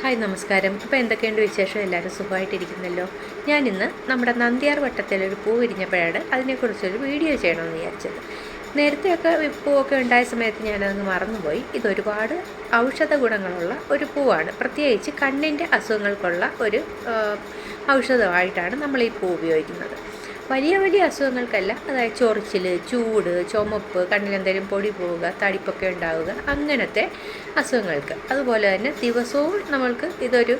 Hi നമസ്കാരം. അപ്പോൾ എന്തൊക്കെയുണ്ട് വിശേഷം? എല്ലാവരും സുഖമായിട്ടിരിക്കുന്നല്ലോ. ഞാനിന്ന് നമ്മുടെ നന്ദിയാർ വട്ടത്തിലൊരു പൂ വിരിഞ്ഞപ്പോഴാണ് അതിനെക്കുറിച്ചൊരു വീഡിയോ ചെയ്യണമെന്ന് വിചാരിച്ചത്. നേരത്തെയൊക്കെ പൂവൊക്കെ ഉണ്ടായ സമയത്ത് ഞാനതങ്ങ് മറന്നുപോയി. ഇതൊരുപാട് ഔഷധ ഗുണങ്ങളുള്ള ഒരു പൂവാണ്. പ്രത്യേകിച്ച് കണ്ണിന്റെ അസുഖങ്ങൾക്കുള്ള ഒരു ഔഷധമായിട്ടാണ് നമ്മൾ ഈ പൂ ഉപയോഗിക്കുന്നത്. വലിയ വലിയ അസുഖങ്ങൾക്കല്ല. അതായത് ചൊറിച്ചിൽ ചൂട് ചുമപ്പ് കണ്ണിലെന്തെങ്കിലും പൊടി പോവുക തടിപ്പൊക്കെ ഉണ്ടാവുക അങ്ങനത്തെ അസുഖങ്ങൾക്ക്. അതുപോലെ തന്നെ ദിവസവും നമ്മൾക്ക് ഇതൊരു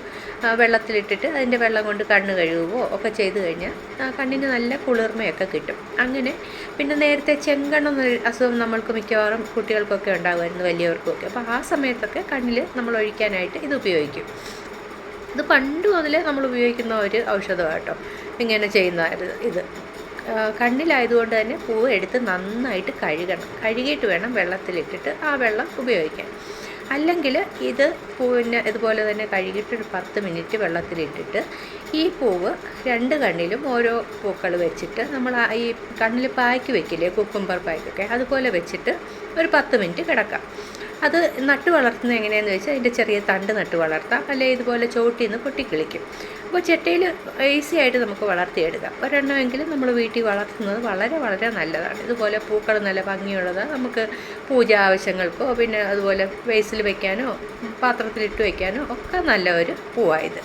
വെള്ളത്തിലിട്ടിട്ട് അതിന്റെ വെള്ളം കൊണ്ട് കണ്ണ് കഴുകുകയോ ഒക്കെ ചെയ്തു കഴിഞ്ഞാൽ കണ്ണിന് നല്ല കുളിർമയൊക്കെ കിട്ടും. അങ്ങനെ പിന്നെ നേരത്തെ ചെങ്കണ്ണം എന്നൊരു അസുഖം നമ്മൾക്ക് മിക്കവാറും കുട്ടികൾക്കൊക്കെ ഉണ്ടാകുമായിരുന്നു വലിയവർക്കൊക്കെ. അപ്പോൾ ആ സമയത്തൊക്കെ കണ്ണിൽ നമ്മൾ ഒഴിക്കാനായിട്ട് ഇത് ഉപയോഗിക്കും. ഇത് പണ്ട് മുതലേ നമ്മൾ ഉപയോഗിക്കുന്ന ഒരു ഔഷധമാണ് ഇങ്ങനെ ചെയ്യുന്നതായിരുന്നു ഇത്. കണ്ണിലായതുകൊണ്ട് തന്നെ പൂവ് എടുത്ത് നന്നായിട്ട് കഴുകണം. കഴുകിയിട്ട് വേണം വെള്ളത്തിലിട്ടിട്ട് ആ വെള്ളം ഉപയോഗിക്കാൻ. അല്ലെങ്കിൽ ഇത് പൂവിന് ഇതുപോലെ തന്നെ കഴുകിയിട്ട് ഒരു പത്ത് മിനിറ്റ് വെള്ളത്തിലിട്ടിട്ട് ഈ പൂവ് രണ്ട് കണ്ണിലും ഓരോ പൂക്കൾ വെച്ചിട്ട് നമ്മൾ ഈ കണ്ണിൽ പായ്ക്ക് വെക്കില്ലേ കുക്കുംബർ പായ്ക്കൊക്കെ അതുപോലെ വെച്ചിട്ട് ഒരു പത്ത് മിനിറ്റ് കിടക്കാം. അത് നട്ട് വളർത്തുന്നത് എങ്ങനെയാണെന്ന് വെച്ചാൽ അതിന്റെ ചെറിയ തണ്ട് നട്ട് വളർത്താം. അല്ലെങ്കിൽ ഇതുപോലെ ചോട്ടിൽ നിന്ന് പൊട്ടിക്കിളിക്കും അപ്പോൾ ചട്ടയിൽ ഈസി ആയിട്ട് നമുക്ക് വളർത്തിയെടുക്കാം. ഒരെണ്ണമെങ്കിലും നമ്മൾ വീട്ടിൽ വളർത്തുന്നത് വളരെ വളരെ നല്ലതാണ്. ഇതുപോലെ പൂക്കൾ നല്ല ഭംഗിയുള്ളത്. നമുക്ക് പൂജ ആവശ്യങ്ങൾക്കോ പിന്നെ അതുപോലെ വേസിൽ വെക്കാനോ പാത്രത്തിലിട്ട് വെക്കാനോ ഒക്കെ നല്ല ഒരു പൂവായത്